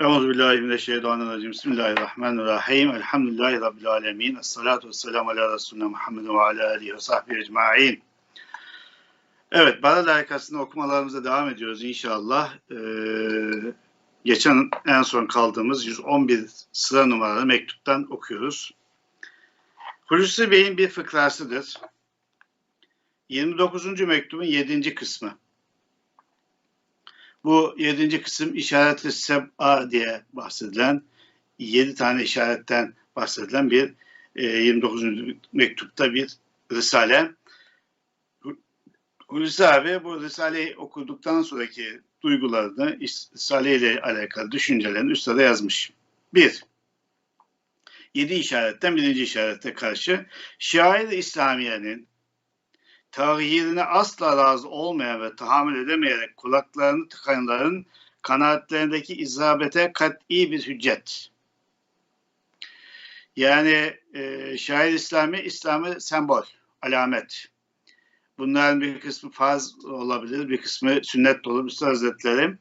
Euzubillahimineşşeytanirracim. Bismillahirrahmanirrahim. Elhamdülillahi Rabbil alemin. Esselatu vesselamu ala Resulüne Muhammed ve ala alihi ve sahbihi ecma'in. Evet, Balad Harikası'nda okumalarımıza devam ediyoruz inşallah. Ee, geçen en son kaldığımız 111 sıra numaralı mektuptan okuyoruz. Hulusi Bey'in bir fıkrasıdır. 29. mektubun 7. kısmı. Bu yedinci kısım işaretli seb'a diye bahsedilen yedi tane işaretten bahsedilen bir e, 29. mektupta bir risale. Hulusi abi bu risaleyi okuduktan sonraki duygularını risale ile alakalı düşüncelerini üstada yazmış. Bir, yedi işaretten birinci işarete karşı şair İslamiye'nin tağyirine asla razı olmayan ve tahammül edemeyerek kulaklarını tıkanların kanaatlerindeki izabete kat'i bir hüccet. Yani e, şair İslami, İslam'ı sembol, alamet. Bunların bir kısmı farz olabilir, bir kısmı sünnet de olur. Üstad Hazretleri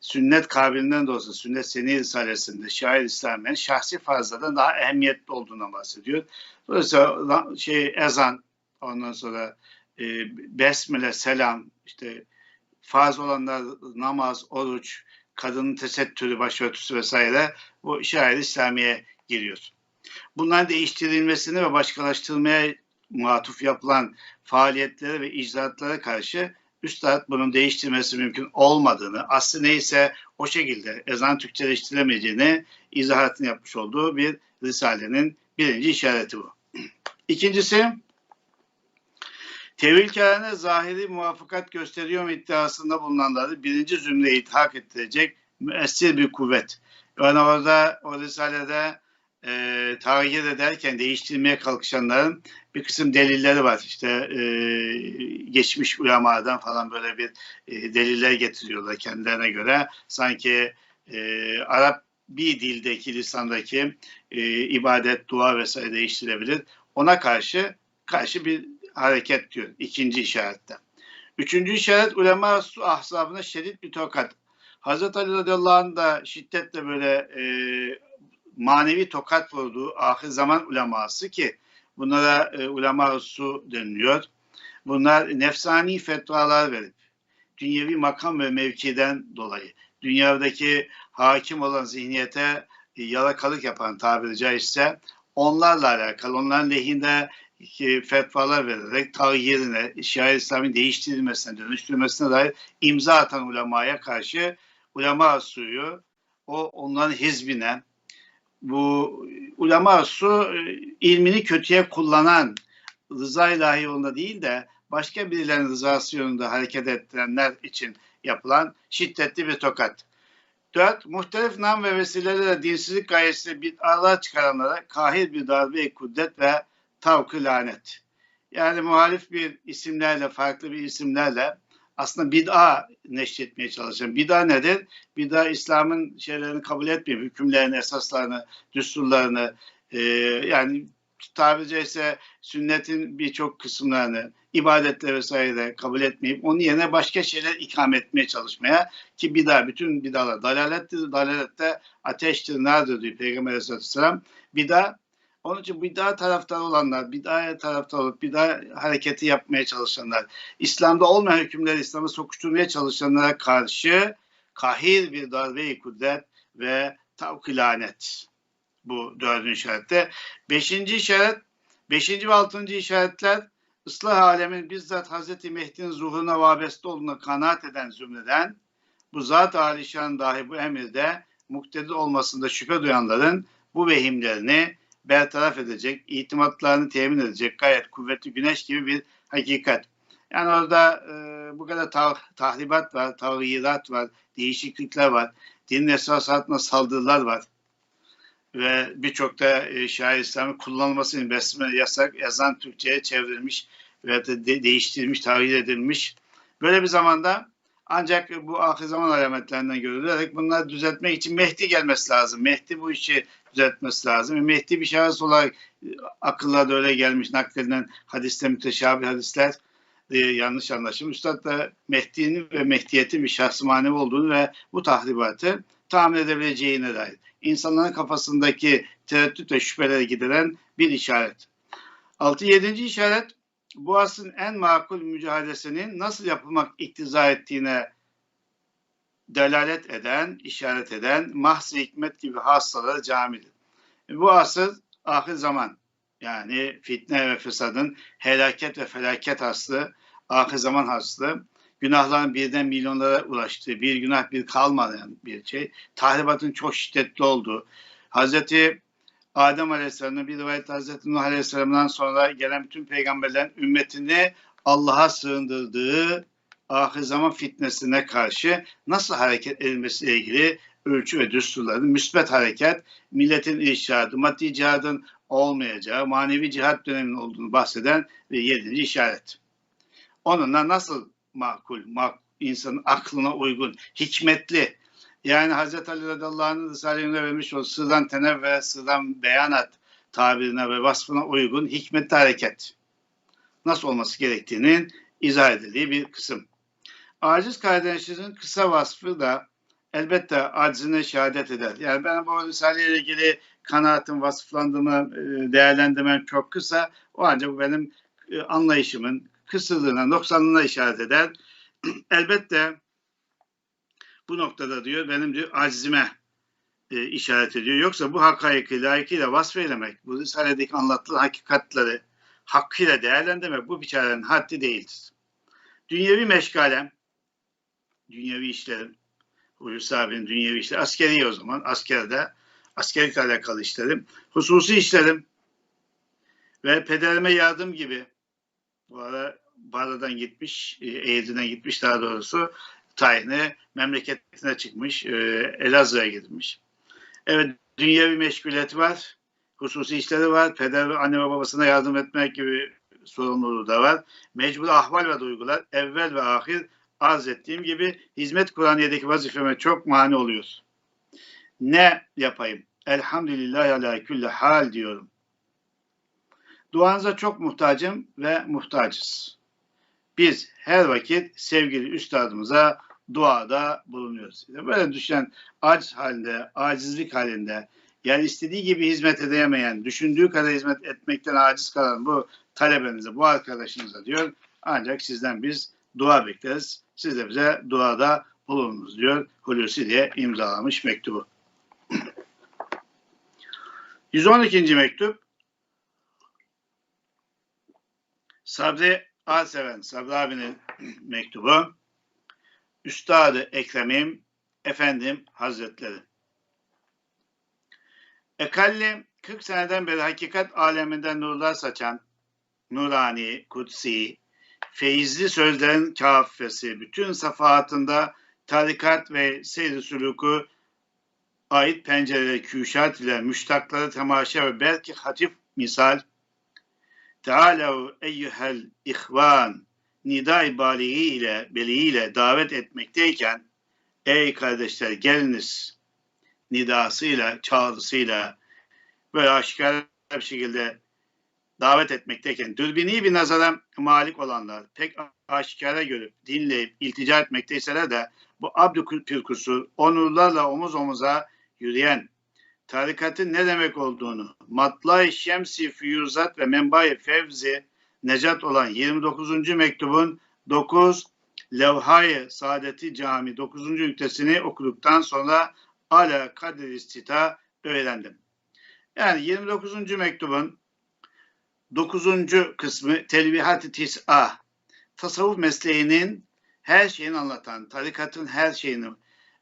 sünnet kabilinden de olsa sünnet seni risalesinde şair İslam'ın şahsi farzlardan daha ehemmiyetli olduğuna bahsediyor. Dolayısıyla şey ezan ondan sonra e, besmele, selam, işte farz olanlar namaz, oruç, kadının tesettürü, başörtüsü vesaire bu şair İslamiye giriyor. Bunların değiştirilmesini ve başkalaştırmaya muhatuf yapılan faaliyetlere ve icraatlara karşı Üstad bunun değiştirmesi mümkün olmadığını, aslı neyse o şekilde ezan Türkçeleştiremeyeceğini izahatını yapmış olduğu bir Risale'nin birinci işareti bu. İkincisi, tevilkarane zahiri muvaffakat gösteriyor mu iddiasında bulunanları birinci zümreye ithak ettirecek müessir bir kuvvet. Yani orada o Risale'de e, tahir ederken değiştirmeye kalkışanların bir kısım delilleri var. İşte e, geçmiş ulemadan falan böyle bir e, deliller getiriyorlar kendilerine göre. Sanki e, Arap bir dildeki, lisandaki e, ibadet, dua vesaire değiştirebilir. Ona karşı karşı bir hareket diyor ikinci işarette. Üçüncü işaret ulema su ahzabına şiddet bir tokat. Hazreti Ali radıyallahu anh da şiddetle böyle e, manevi tokat vurduğu ahir zaman uleması ki bunlara e, ulema su deniliyor. Bunlar nefsani fetvalar verip dünyevi makam ve mevkiden dolayı dünyadaki hakim olan zihniyete e, yalakalık yapan tabiri caizse onlarla alakalı, onların lehinde fetvalar vererek tahyirine, şair İslam'ın değiştirilmesine, dönüştürülmesine dair imza atan ulemaya karşı ulema suyu o onların hizbine bu ulema su ilmini kötüye kullanan rıza ilahi yolunda değil de başka birilerinin rızası yolunda hareket ettirenler için yapılan şiddetli bir tokat. Dört, muhtelif nam ve vesilelerle dinsizlik gayesiyle bir Allah çıkaranlara kahir bir darbe kudret ve tavkı lanet. Yani muhalif bir isimlerle, farklı bir isimlerle aslında bid'a neşretmeye çalışan. Bid'a nedir? Bid'a İslam'ın şeylerini kabul etmiyor. Hükümlerini, esaslarını, düsturlarını e, yani tabiri caizse sünnetin birçok kısımlarını, ibadetle vesaire kabul etmeyip onun yerine başka şeyler ikame etmeye çalışmaya ki bid'a, bütün bid'alar dalalettir. Dalalette ateştir, nardır diyor Peygamber Aleyhisselam. Bid'a onun için bid'a taraftar olanlar, bid'a taraftar olup bid'a hareketi yapmaya çalışanlar, İslam'da olmayan hükümleri İslam'a sokuşturmaya çalışanlara karşı kahir bir darbe-i kudret ve tavkilanet. Bu dördüncü işarette. Beşinci işaret, beşinci ve altıncı işaretler ıslah alemin bizzat Hazreti Mehdi'nin zuhuruna vabeste olduğuna kanaat eden zümreden bu zat alişan dahi bu emirde muktedir olmasında şüphe duyanların bu vehimlerini bertaraf edecek, itimatlarını temin edecek gayet kuvvetli güneş gibi bir hakikat. Yani orada e, bu kadar tah tahribat var, tavhirat var, değişiklikler var, din esasatına saldırılar var. Ve birçok da e, şair İslam'ı kullanılmasının besmele yasak, yazan Türkçe'ye çevrilmiş ve de, değiştirilmiş, tahrir edilmiş. Böyle bir zamanda ancak bu ahir zaman alametlerinden görülerek bunları düzeltmek için Mehdi gelmesi lazım. Mehdi bu işi düzeltmesi lazım. E Mehdi bir şahıs olarak e, akıllara da öyle gelmiş nakledilen hadiste müteşabih hadisler e, yanlış anlaşılmış. Üstad da Mehdi'nin ve Mehdiyet'in bir şahsı manevi olduğunu ve bu tahribatı tahmin edebileceğine dair. İnsanların kafasındaki tereddüt ve şüpheleri gideren bir işaret. 6-7. işaret bu asrın en makul mücadelesinin nasıl yapılmak iktiza ettiğine delalet eden, işaret eden mahz hikmet gibi hastaları camidir. Bu asır ahir zaman yani fitne ve fesadın helaket ve felaket aslı, ahir zaman aslı, günahların birden milyonlara ulaştığı, bir günah bir kalmayan bir şey, tahribatın çok şiddetli olduğu, Hazreti Adem Aleyhisselam'ın bir rivayet Hazreti Nuh Aleyhisselam'dan sonra gelen bütün peygamberlerin ümmetini Allah'a sığındırdığı ahir zaman fitnesine karşı nasıl hareket edilmesiyle ilgili ölçü ve düsturların müsbet hareket, milletin irşadı, maddi cihadın olmayacağı, manevi cihat döneminin olduğunu bahseden ve yedinci işaret. Onunla nasıl makul, mak, insanın aklına uygun, hikmetli, yani Hazreti Ali radıyallahu anh'ın Risale'ine vermiş olduğu sırdan tenevve, sırdan beyanat tabirine ve vasfına uygun hikmetli hareket nasıl olması gerektiğinin izah edildiği bir kısım. Aciz kardeşlerin kısa vasfı da elbette acizine şehadet eder. Yani ben bu Risale ile ilgili kanaatim, vasıflandığımı e, değerlendirmem çok kısa. O ancak benim e, anlayışımın kısırlığına, noksanlığına işaret eder. elbette bu noktada diyor benim diyor acizime e, işaret ediyor. Yoksa bu hakaiki layıkıyla vasfeylemek, bu Risale'deki anlatılan hakikatleri hakkıyla değerlendirmek bu biçarenin haddi değildir. Dünyevi meşgalem, dünyevi işlerim, Hulusi abinin dünyevi işleri, askeri o zaman, askerde, askerlikle alakalı işlerim, hususi işlerim ve pederime yardım gibi, bu ara Barla'dan gitmiş, e, Eğirdir'den gitmiş daha doğrusu, tayini memleketine çıkmış, e, Elazığ'a gitmiş. Evet, dünyevi meşguliyeti var, hususi işleri var, peder ve anne ve babasına yardım etmek gibi sorumluluğu da var. Mecbur ahval ve duygular evvel ve ahir arz ettiğim gibi hizmet Kur'aniye'deki vazifeme çok mani oluyor. Ne yapayım? Elhamdülillah ala külli hal diyorum. Duanıza çok muhtacım ve muhtacız. Biz her vakit sevgili üstadımıza duada bulunuyoruz. Böyle düşen aciz halinde, acizlik halinde, yani istediği gibi hizmet edemeyen, düşündüğü kadar hizmet etmekten aciz kalan bu talebenize, bu arkadaşınıza diyor. Ancak sizden biz dua bekleriz. Siz de bize duada bulununuz diyor Hulusi diye imzalamış mektubu. 112. mektup Sabri Aseven, Sabri abinin mektubu. Üstadı Ekrem'im, Efendim Hazretleri. Ekalli 40 seneden beri hakikat aleminden nurlar saçan, nurani, kutsi, feyizli sözlerin kafesi, bütün safahatında tarikat ve seyir suluku ait pencereleri küşat ile müştakları temaşa ve belki hatif misal Tealav eyyuhel ihvan. Nidai baliği ile beliği ile davet etmekteyken ey kardeşler geliniz. Nidasıyla çağrısıyla böyle aşikar bir şekilde davet etmekteyken dürbini bir nazara malik olanlar pek aşikara görüp dinleyip iltica etmekteyseler de bu abdü pürkusu onurlarla omuz omuza yürüyen tarikatın ne demek olduğunu matlay şemsi füyuzat ve menbai fevzi necat olan 29. mektubun 9 levhayı saadeti cami 9. ünitesini okuduktan sonra ala kadir istita öğrendim. Yani 29. mektubun 9. kısmı Telvihat-ı Tis'a tasavvuf mesleğinin her şeyini anlatan, tarikatın her şeyini,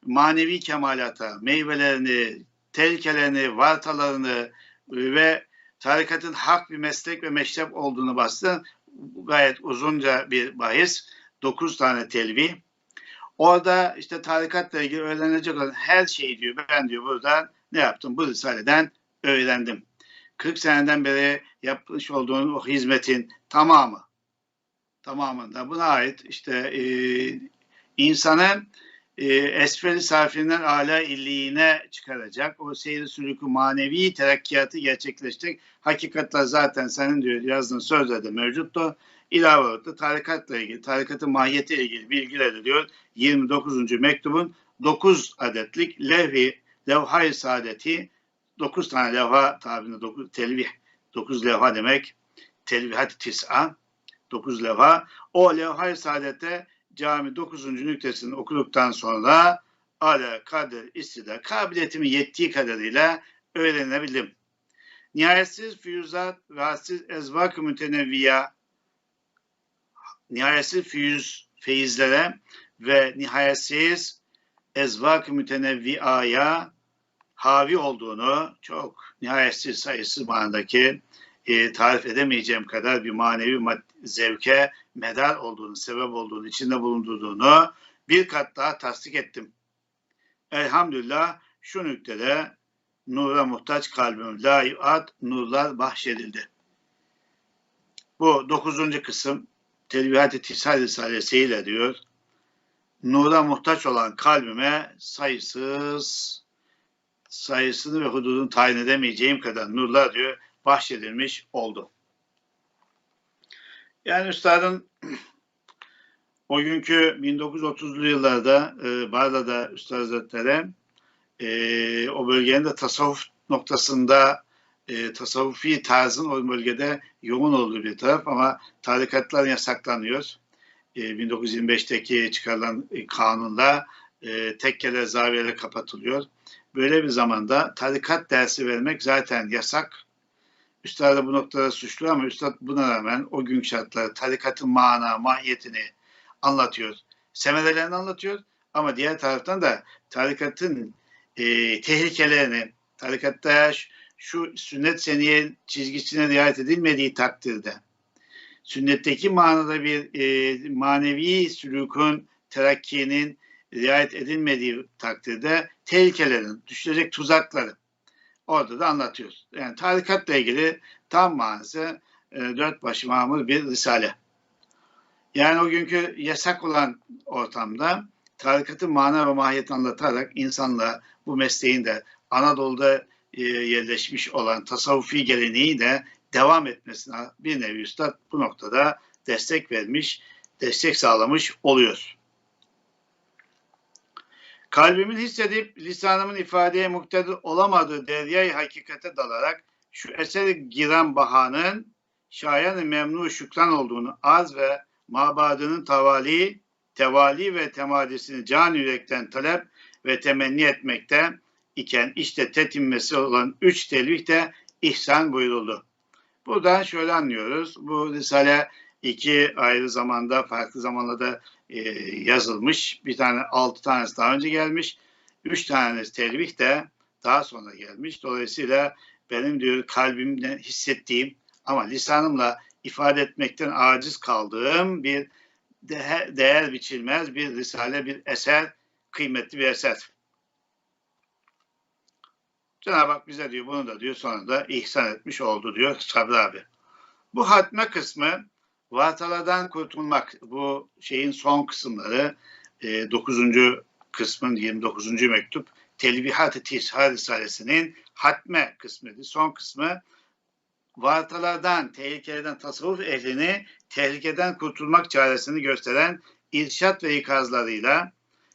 manevi kemalata, meyvelerini, tehlikelerini, vartalarını ve tarikatın hak bir meslek ve meşrep olduğunu bastı. Gayet uzunca bir bahis. Dokuz tane telvi. Orada işte tarikatla ilgili öğrenilecek olan her şeyi diyor. Ben diyor buradan ne yaptım? Bu risaleden öğrendim. 40 seneden beri yapmış olduğun o hizmetin tamamı tamamında buna ait işte e, insanı e, esferi sarfinden ala illiğine çıkaracak. O seyri sülükü manevi terakkiyatı gerçekleştirecek. Hakikatler zaten senin diyor yazdığın sözlerde mevcuttu. İlave olarak da tarikatla ilgili, tarikatın mahiyetiyle ilgili bilgiler diyor 29. mektubun 9 adetlik levhi, levha-i saadeti 9 tane levha tabirinde 9 telvih 9 levha demek. Telvihat tis'a 9 levha. O levha-i saadette cami 9. nüktesini okuduktan sonra ala kader istida kabiliyetimin yettiği kadarıyla öğrenebildim. Nihayetsiz füyüzat ve hadsiz ezvak-ı mütenevviya nihayetsiz füyüz feyizlere ve nihayetsiz ezvak-ı mütenevviaya havi olduğunu çok nihayetsiz sayısız manadaki e, tarif edemeyeceğim kadar bir manevi zevke medar olduğunu, sebep olduğunu, içinde bulunduğunu bir kat daha tasdik ettim. Elhamdülillah şu nüktede nura muhtaç kalbim layıat nurlar bahşedildi. Bu dokuzuncu kısım Telvihat-ı Tisal Risalesiyle diyor. Nura muhtaç olan kalbime sayısız sayısını ve hududunu tayin edemeyeceğim kadar nurlar diyor bahşedilmiş oldu. Yani üstadın o günkü 1930'lu yıllarda e, Bağdat'ta Üstad Hazretleri e, o bölgenin de tasavvuf noktasında e, tasavvufi tarzın o bölgede yoğun olduğu bir taraf ama tarikatlar yasaklanıyor. E, 1925'teki çıkarılan e, kanunla e, tekkeler, zaviyeler kapatılıyor. Böyle bir zamanda tarikat dersi vermek zaten yasak. Üstad da bu noktada suçlu ama Üstad buna rağmen o gün şartları tarikatın mana, mahiyetini anlatıyor. Semerelerini anlatıyor ama diğer taraftan da tarikatın e, tehlikelerini, tarikatta şu, sünnet seniye çizgisine riayet edilmediği takdirde sünnetteki manada bir e, manevi sülükün, terakkinin riayet edilmediği takdirde tehlikelerin, düşecek tuzakları orada da anlatıyoruz. Yani tarikatla ilgili tam manası e, dört başı mamur bir risale. Yani o günkü yasak olan ortamda tarikatın mana ve mahiyetini anlatarak insanla bu mesleğin de Anadolu'da e, yerleşmiş olan tasavvufi geleneği de devam etmesine bir nevi üstad bu noktada destek vermiş, destek sağlamış oluyor. Kalbimin hissedip lisanımın ifadeye muktedir olamadığı deryayı hakikate dalarak şu eseri giren bahanın şayan memnu şükran olduğunu az ve mabadının tavali, tevali ve temadisini can yürekten talep ve temenni etmekte iken işte tetimmesi olan üç telvih de ihsan buyuruldu. Buradan şöyle anlıyoruz. Bu Risale iki ayrı zamanda, farklı zamanlarda e, yazılmış. Bir tane altı tanesi daha önce gelmiş. Üç tanesi telvih de daha sonra gelmiş. Dolayısıyla benim diyor kalbimle hissettiğim ama lisanımla ifade etmekten aciz kaldığım bir değer, değer biçilmez bir risale, bir eser, kıymetli bir eser. Cenab-ı Hak bize diyor bunu da diyor sonra da ihsan etmiş oldu diyor Sabri abi. Bu hatme kısmı vatalardan kurtulmak bu şeyin son kısımları e, 9. kısmın 29. mektup Telbihat-ı Tishar Risalesi'nin hatme kısmıydı. Son kısmı vartalardan, tehlikeleden tasavvuf ehlini tehlikeden kurtulmak çaresini gösteren irşat ve ikazlarıyla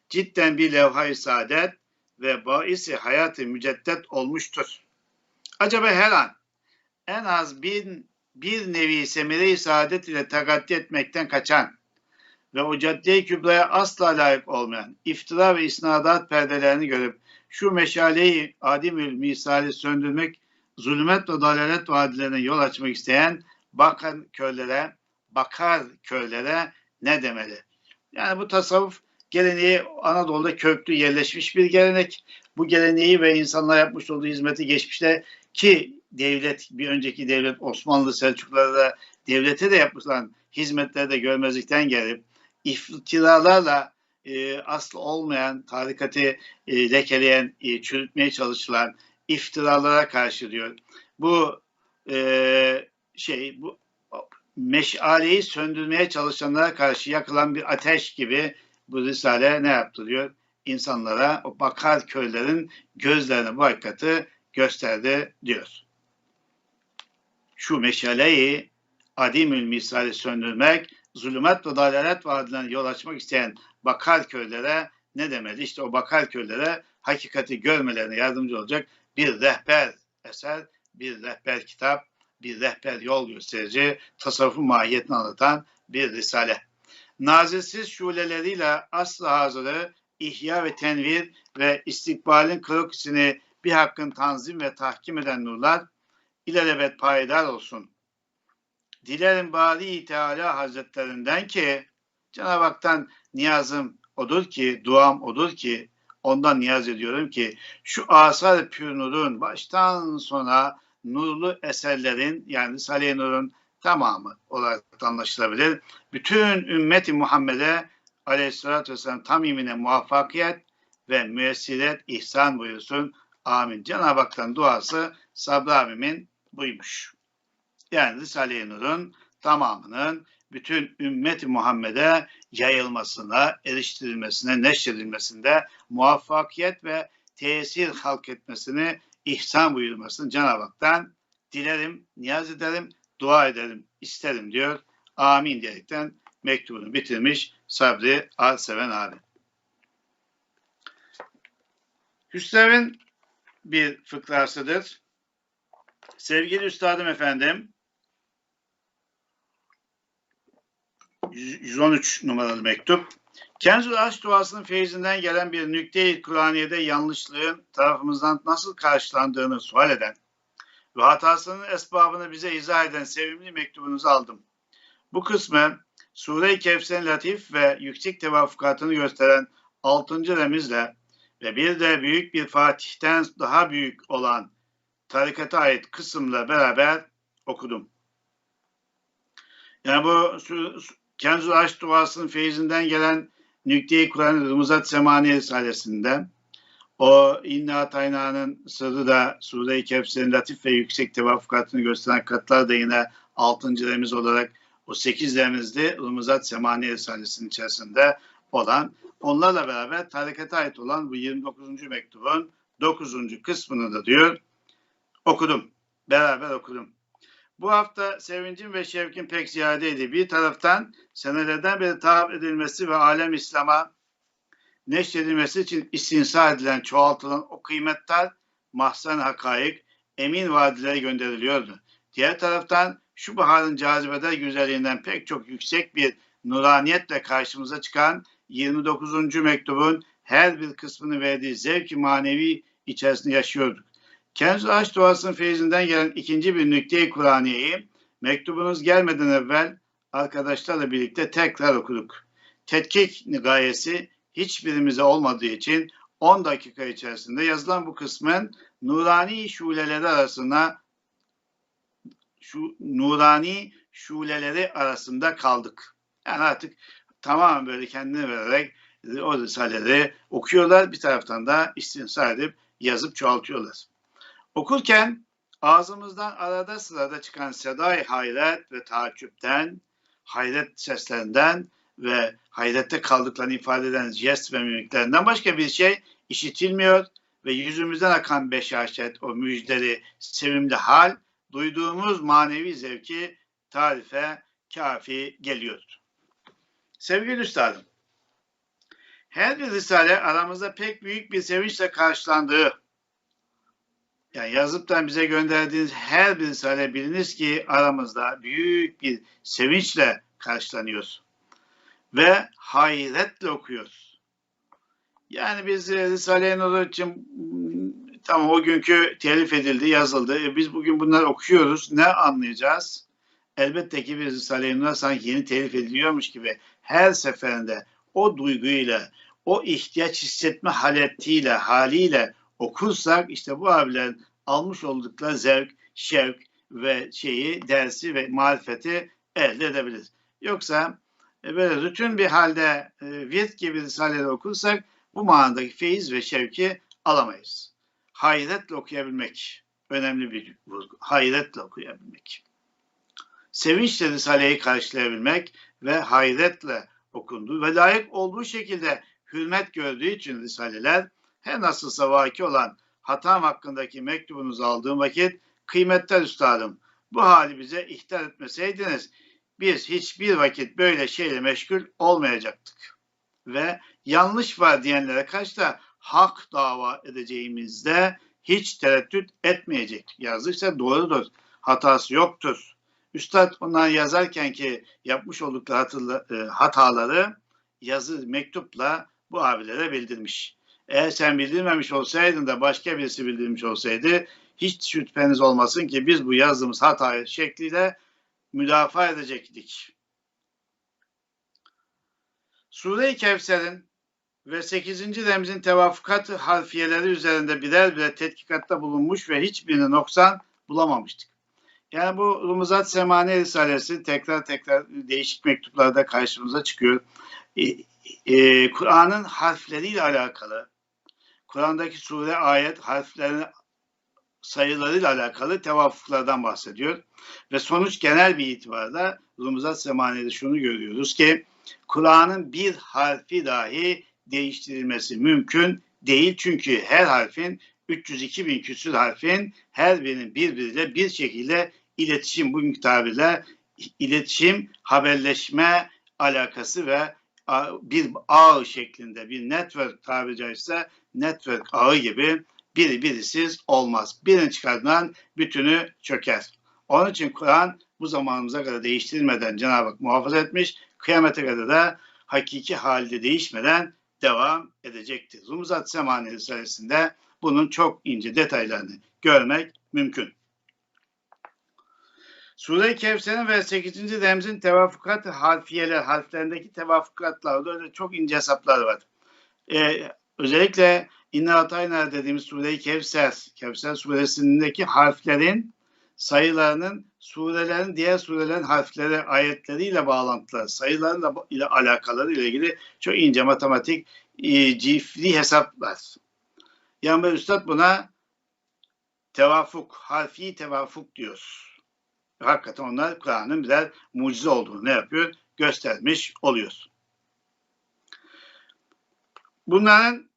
cidden bir levha-i saadet ve baisi hayatı müceddet olmuştur. Acaba her an en az bir, bir nevi semire-i saadet ile tagaddi etmekten kaçan ve o cadde-i kübraya asla layık olmayan iftira ve isnadat perdelerini görüp şu meşaleyi adimül misali söndürmek zulmet ve dalalet vadilerine yol açmak isteyen bakan körlere, bakar körlere ne demeli? Yani bu tasavvuf geleneği Anadolu'da köklü yerleşmiş bir gelenek. Bu geleneği ve insanlar yapmış olduğu hizmeti geçmişte ki devlet, bir önceki devlet Osmanlı Selçuklularda devlete de yapılan hizmetleri de görmezlikten gelip iftiralarla e, aslı olmayan tarikatı e, lekeleyen, e, çürütmeye çalışılan iftiralara karşı diyor. Bu e, şey bu meşaleyi söndürmeye çalışanlara karşı yakılan bir ateş gibi bu risale ne yaptı diyor? İnsanlara o bakar köylerin gözlerine bu hakikati gösterdi diyor. Şu meşaleyi adimül misali söndürmek, zulümet ve dalalet vaadilerine yol açmak isteyen bakar köylere ne demeli? İşte o bakar köylere hakikati görmelerine yardımcı olacak bir rehber eser, bir rehber kitap, bir rehber yol gösterici, tasavvufun mahiyetini anlatan bir risale. Nazirsiz şuleleriyle asr hazırı, ihya ve tenvir ve istikbalin krokisini bir hakkın tanzim ve tahkim eden nurlar ilelebet payidar olsun. Dilerim Bari Teala Hazretlerinden ki Cenab-ı Hak'tan niyazım odur ki, duam odur ki ondan niyaz ediyorum ki şu asar pür nurun baştan sona nurlu eserlerin yani Salih Nur'un tamamı olarak anlaşılabilir. Bütün ümmeti Muhammed'e aleyhissalatü vesselam tamimine muvaffakiyet ve müessiret ihsan buyursun. Amin. Cenab-ı Hak'tan duası Sabri abimin buymuş. Yani Risale-i Nur'un tamamının bütün ümmeti Muhammed'e yayılmasına, eriştirilmesine, neşredilmesinde muvaffakiyet ve tesir halk etmesini, ihsan buyurmasını Cenab-ı Hak'tan dilerim, niyaz ederim, dua ederim, isterim diyor. Amin diyerekten mektubunu bitirmiş Sabri Arseven abi. Hüsrev'in bir fıkrasıdır. Sevgili Üstadım efendim, 113 numaralı mektup. Kenzul Aşk duasının feyzinden gelen bir nükte-i Kur'aniye'de yanlışlığın tarafımızdan nasıl karşılandığını sual eden ve hatasının esbabını bize izah eden sevimli mektubunuzu aldım. Bu kısmı Sure-i Kevser'in latif ve yüksek tevafukatını gösteren 6. remizle ve bir de büyük bir Fatih'ten daha büyük olan tarikata ait kısımla beraber okudum. Yani bu Kenzul Aşk duasının feyzinden gelen Nükte-i Kur'an Rımızat Semani Risalesi'nde o İnna Tayna'nın sırrı da Sure-i Kevser'in latif ve yüksek tevafukatını gösteren katlar da yine 6. remiz olarak o 8 remizli Rımızat Semani Risalesi'nin içerisinde olan onlarla beraber tarikata ait olan bu 29. mektubun 9. kısmını da diyor okudum. Beraber okudum. Bu hafta sevincim ve şevkin pek ziyadeydi. Bir taraftan senelerden beri taahhüt edilmesi ve alem İslam'a neşredilmesi için istinsa edilen, çoğaltılan o kıymetler mahzen hakaik, emin vadilere gönderiliyordu. Diğer taraftan şu baharın cazibeder güzelliğinden pek çok yüksek bir nuraniyetle karşımıza çıkan 29. mektubun her bir kısmını verdiği zevk manevi içerisinde yaşıyorduk. Kenz Aşk duasının feyzinden gelen ikinci bir nükte-i Kur'aniyeyi mektubunuz gelmeden evvel arkadaşlarla birlikte tekrar okuduk. Tetkik gayesi hiçbirimize olmadığı için 10 dakika içerisinde yazılan bu kısmın nurani şuleleri arasında şu nurani şuleleri arasında kaldık. Yani artık tamamen böyle kendini vererek o risaleleri okuyorlar. Bir taraftan da istinsa edip yazıp çoğaltıyorlar. Okurken ağzımızdan arada sırada çıkan sedai hayret ve taaccüpten, hayret seslerinden ve hayrette kaldıklarını ifade eden jest ve mimiklerinden başka bir şey işitilmiyor ve yüzümüzden akan beşaşet, o müjdeli, sevimli hal, duyduğumuz manevi zevki tarife kafi geliyor. Sevgili üstadım, her bir risale aramızda pek büyük bir sevinçle karşılandığı yani yazıp da bize gönderdiğiniz her bir risale biliniz ki aramızda büyük bir sevinçle karşılanıyoruz. Ve hayretle okuyoruz. Yani biz e, Risale-i Nur için tamam o günkü telif edildi, yazıldı. E, biz bugün bunları okuyoruz. Ne anlayacağız? Elbette ki bir Risale-i Nur sanki yeni telif ediliyormuş gibi her seferinde o duyguyla, o ihtiyaç hissetme haletiyle, haliyle okursak işte bu abilerin almış oldukları zevk, şevk ve şeyi, dersi ve marifeti elde edebiliriz. Yoksa e, böyle rutin bir halde e, virt gibi risaleleri okursak bu manadaki feyiz ve şevki alamayız. Hayretle okuyabilmek önemli bir vurgu. Hayretle okuyabilmek. Sevinçle Risale'yi karşılayabilmek ve hayretle okunduğu ve layık olduğu şekilde hürmet gördüğü için Risaleler her nasılsa vaki olan hatam hakkındaki mektubunuzu aldığım vakit kıymetler üstadım bu hali bize ihtar etmeseydiniz biz hiçbir vakit böyle şeyle meşgul olmayacaktık. Ve yanlış var diyenlere karşı da hak dava edeceğimizde hiç tereddüt etmeyecek. Yazdıkça doğrudur. Hatası yoktur. Üstad onlar yazarken ki yapmış oldukları hatırla, e, hataları yazı mektupla bu abilere bildirmiş. Eğer sen bildirmemiş olsaydın da başka birisi bildirmiş olsaydı hiç şüpheniz olmasın ki biz bu yazdığımız hatayı şekliyle müdafaa edecektik. Sure-i Kevser'in ve 8. remzin tevafukat harfiyeleri üzerinde birer birer tetkikatta bulunmuş ve hiçbirini noksan bulamamıştık. Yani bu Rumuzat Semani Risalesi tekrar tekrar değişik mektuplarda karşımıza çıkıyor. E, e, Kur'an'ın harfleriyle alakalı, Kur'an'daki sure, ayet, harflerin sayılarıyla alakalı tevafuklardan bahsediyor. Ve sonuç genel bir itibarda Rumuzat Semani'de şunu görüyoruz ki Kur'an'ın bir harfi dahi değiştirilmesi mümkün değil. Çünkü her harfin 302 bin küsur harfin her birinin birbiriyle bir şekilde iletişim, bugünkü tabirle iletişim, haberleşme alakası ve bir ağ şeklinde bir network tabiri caizse network ağı gibi biri birisiz olmaz. Birini çıkardan bütünü çöker. Onun için Kur'an bu zamanımıza kadar değiştirilmeden Cenab-ı Hak muhafaza etmiş. Kıyamete kadar da hakiki halde değişmeden devam edecektir. Rumuzat Semani Risalesi'nde bunun çok ince detaylarını görmek mümkün. Sure-i Kevser'in ve 8. remzin tevafukat harfiyeler, harflerindeki tevafukatlarda öyle çok ince hesaplar var. Ee, özellikle İnna Atayna dediğimiz Sure-i Kevser, Kevser suresindeki harflerin sayılarının surelerin diğer surelerin harfleri, ayetleriyle bağlantılı, sayılarla ile alakaları ile ilgili çok ince matematik e, cifri hesaplar. Yani Üstad buna tevafuk, harfi tevafuk diyor. Hakikaten onlar Kur'an'ın birer mucize olduğunu ne yapıyor? Göstermiş oluyor. Bunların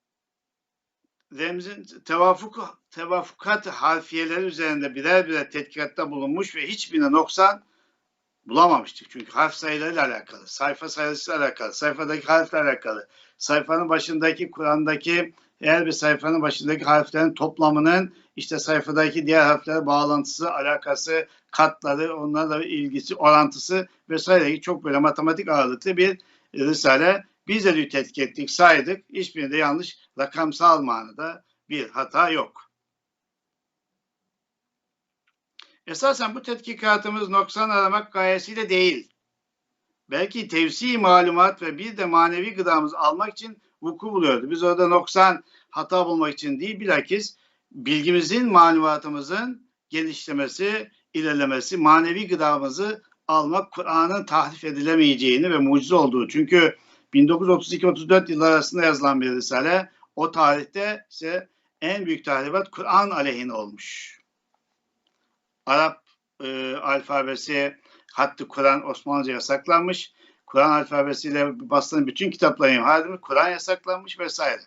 remzin tevafuk, tevafukat harfiyeleri üzerinde birer birer tetkikatta bulunmuş ve hiçbirine noksan bulamamıştık. Çünkü harf sayılarıyla alakalı, sayfa sayısıyla alakalı, sayfadaki harfle alakalı, sayfanın başındaki Kur'an'daki her bir sayfanın başındaki harflerin toplamının işte sayfadaki diğer harfler bağlantısı, alakası, katları, onlarla ilgisi, orantısı vesaire çok böyle matematik ağırlıklı bir risale. Biz de tetkik ettik, saydık. Hiçbirinde yanlış rakamsal manada bir hata yok. Esasen bu tetkikatımız noksan aramak gayesiyle değil. Belki tevsi malumat ve bir de manevi gıdamız almak için vuku buluyordu. Biz orada noksan hata bulmak için değil, bilakis bilgimizin, malumatımızın genişlemesi, ilerlemesi, manevi gıdamızı almak Kur'an'ın tahrif edilemeyeceğini ve mucize olduğu. Çünkü 1932-34 yıllar arasında yazılan bir risale o tarihte ise en büyük tahribat Kur'an aleyhine olmuş. Arap e, alfabesi hattı Kur'an Osmanlıca yasaklanmış. Kur'an alfabesiyle basılan bütün kitapların imha. Kur'an yasaklanmış vesaire.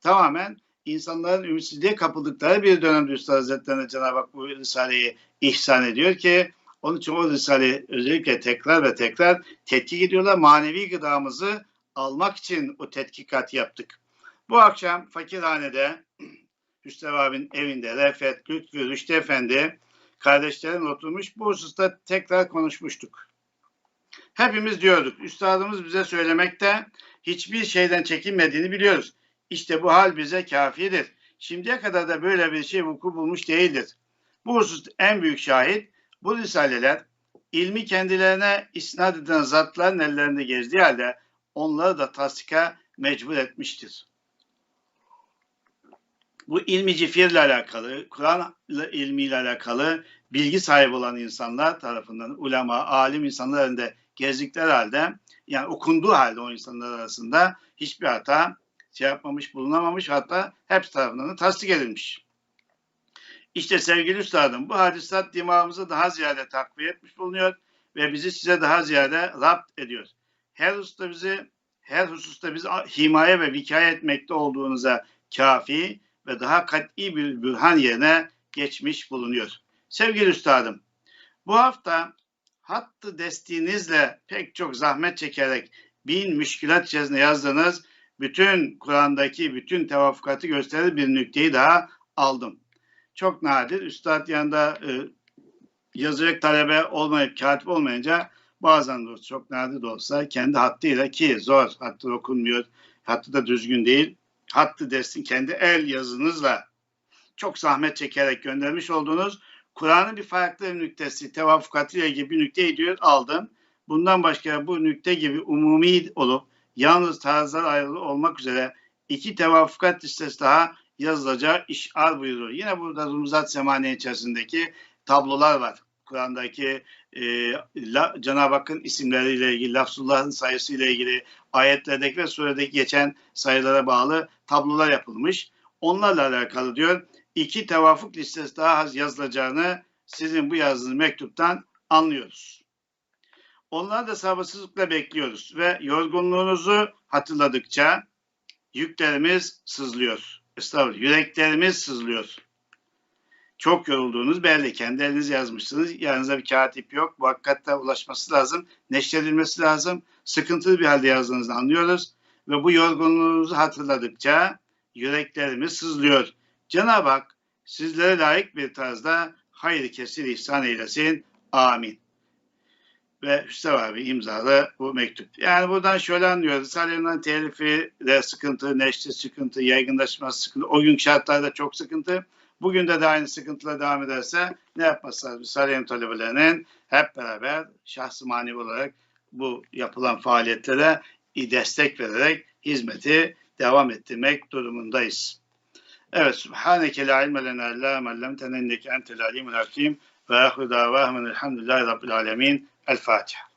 Tamamen insanların ümitsizliğe kapıldıkları bir dönemde Üstad Hazretleri'ne Cenab-ı Hak bu Risale'yi ihsan ediyor ki onun için o Risale özellikle tekrar ve tekrar tetkik ediyorlar. Manevi gıdamızı almak için o tetkikat yaptık. Bu akşam fakirhanede Hüsrev abinin evinde Refet, Lütfü, Rüştü Efendi kardeşlerin oturmuş bu hususta tekrar konuşmuştuk. Hepimiz diyorduk. Üstadımız bize söylemekte hiçbir şeyden çekinmediğini biliyoruz. İşte bu hal bize kafidir. Şimdiye kadar da böyle bir şey vuku bulmuş değildir. Bu husus en büyük şahit bu risaleler ilmi kendilerine isnat eden zatların ellerinde gezdiği halde onları da tasdika mecbur etmiştir. Bu ilmi cifirle alakalı, Kur'an ilmiyle alakalı bilgi sahibi olan insanlar tarafından ulema, alim insanlar elinde gezdikleri halde yani okunduğu halde o insanlar arasında hiçbir hata şey yapmamış, bulunamamış hatta hepsi tarafından da tasdik edilmiş. İşte sevgili üstadım bu hadisat dimağımızı daha ziyade takviye etmiş bulunuyor ve bizi size daha ziyade rapt ediyor. Her hususta bizi her hususta bizi himaye ve vikaya etmekte olduğunuza kafi ve daha kat'i bir bürhan yerine geçmiş bulunuyor. Sevgili üstadım, bu hafta hattı destiğinizle pek çok zahmet çekerek bin müşkilat içerisinde yazdığınız bütün Kur'an'daki bütün tevafukatı gösterir bir nükteyi daha aldım. Çok nadir. Üstad yanında e, yazacak talebe olmayıp katip olmayınca bazen de çok nadir de olsa kendi hattıyla ki zor hattı okunmuyor. Hattı da düzgün değil. Hattı dersin kendi el yazınızla çok zahmet çekerek göndermiş olduğunuz Kur'an'ın bir farklı nüktesi tevafukatıyla ilgili bir nükte diyor aldım. Bundan başka bu nükte gibi umumi olup yalnız tarzlar ayrılı olmak üzere iki tevafukat listesi daha yazılacağı işar buyuruyor. Yine burada Rumuzat Semane içerisindeki tablolar var. Kur'an'daki e, la, Cenab-ı Hakk'ın isimleriyle ilgili, lafzullahın sayısıyla ilgili, ayetlerdeki ve suredeki geçen sayılara bağlı tablolar yapılmış. Onlarla alakalı diyor, iki tevafuk listesi daha yazılacağını sizin bu yazdığınız mektuptan anlıyoruz. Onları da sabırsızlıkla bekliyoruz ve yorgunluğunuzu hatırladıkça yüklerimiz sızlıyor. Estağfurullah, yüreklerimiz sızlıyor. Çok yorulduğunuz belli. Kendi eliniz yazmışsınız. Yanınızda bir katip yok. Bu hakikaten ulaşması lazım. Neşredilmesi lazım. Sıkıntılı bir halde yazdığınızı anlıyoruz. Ve bu yorgunluğunuzu hatırladıkça yüreklerimiz sızlıyor. Cenab-ı Hak sizlere layık bir tarzda hayır kesir ihsan eylesin. Amin. Ve Hüsrev abi imzalı bu mektup. Yani buradan şöyle anlıyoruz. Salim'den telifi de sıkıntı, neşri sıkıntı, yaygınlaşması sıkıntı. O gün şartlarda çok sıkıntı. Bugün de, de aynı sıkıntıla devam ederse ne yapması lazım? Salim talebelerinin hep beraber şahsı manevi olarak bu yapılan faaliyetlere destek vererek hizmeti devam ettirmek durumundayız. Evet, Subhaneke la ilme lena illa ma allamtena inneke entel alimul hakim ve ahiru davahum elhamdülillahi rabbil alemin. El Fatiha.